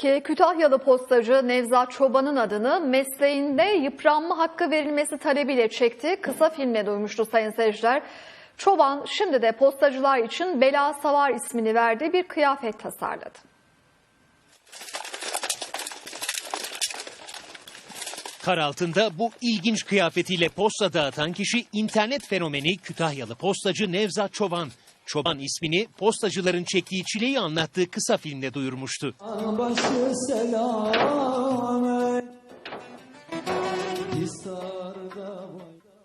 ki Kütahyalı postacı Nevzat Çoban'ın adını mesleğinde yıpranma hakkı verilmesi talebiyle çekti. Kısa filmle duymuştu sayın seyirciler. Çoban şimdi de postacılar için Bela Savar ismini verdiği bir kıyafet tasarladı. Kar altında bu ilginç kıyafetiyle posta dağıtan kişi internet fenomeni Kütahyalı postacı Nevzat Çoban. Çoban ismini postacıların çektiği çileyi anlattığı kısa filmde duyurmuştu.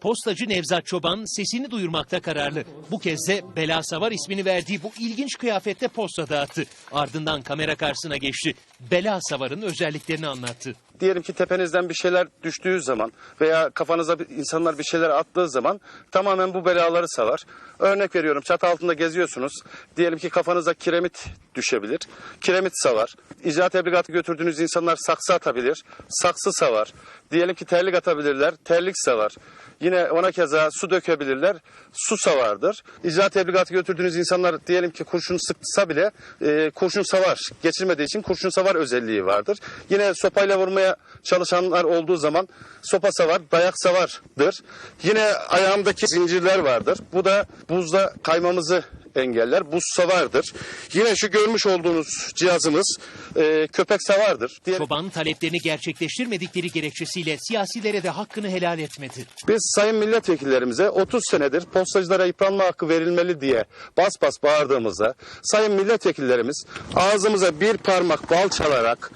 Postacı Nevzat Çoban sesini duyurmakta kararlı. Bu kez de Bela Savar ismini verdiği bu ilginç kıyafette posta dağıttı. Ardından kamera karşısına geçti. Bela Savar'ın özelliklerini anlattı. Diyelim ki tepenizden bir şeyler düştüğü zaman veya kafanıza insanlar bir şeyler attığı zaman tamamen bu belaları savar. Örnek veriyorum çatı altında geziyorsunuz. Diyelim ki kafanıza kiremit düşebilir. Kiremit savar. İcra tebligatı götürdüğünüz insanlar saksı atabilir. Saksı savar. Diyelim ki terlik atabilirler. Terlik savar. Yine ona keza su dökebilirler. Su savardır. İcra tebligatı götürdüğünüz insanlar diyelim ki kurşun sıksa bile e, kurşun savar. Geçirmediği için kurşun savar özelliği vardır. Yine sopayla vurmaya çalışanlar olduğu zaman sopa savar, dayak savardır. Yine ayağımdaki zincirler vardır. Bu da buzda kaymamızı engeller. Buz savardır. Yine şu görmüş olduğunuz cihazımız e, köpek savardır. Diğer... Çoban taleplerini gerçekleştirmedikleri gerekçesiyle siyasilere de hakkını helal etmedi. Biz sayın milletvekillerimize 30 senedir postacılara yıpranma hakkı verilmeli diye bas bas bağırdığımızda sayın milletvekillerimiz ağzımıza bir parmak bal çalarak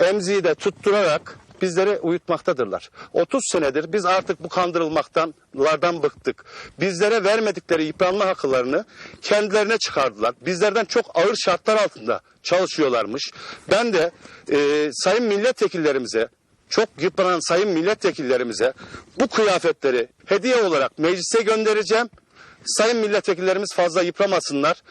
emziği de tutturarak bizleri uyutmaktadırlar. 30 senedir biz artık bu kandırılmaktanlardan bıktık. Bizlere vermedikleri yıpranma haklarını kendilerine çıkardılar. Bizlerden çok ağır şartlar altında çalışıyorlarmış. Ben de e, sayın milletvekillerimize çok yıpranan sayın milletvekillerimize bu kıyafetleri hediye olarak meclise göndereceğim. Sayın milletvekillerimiz fazla yıpramasınlar.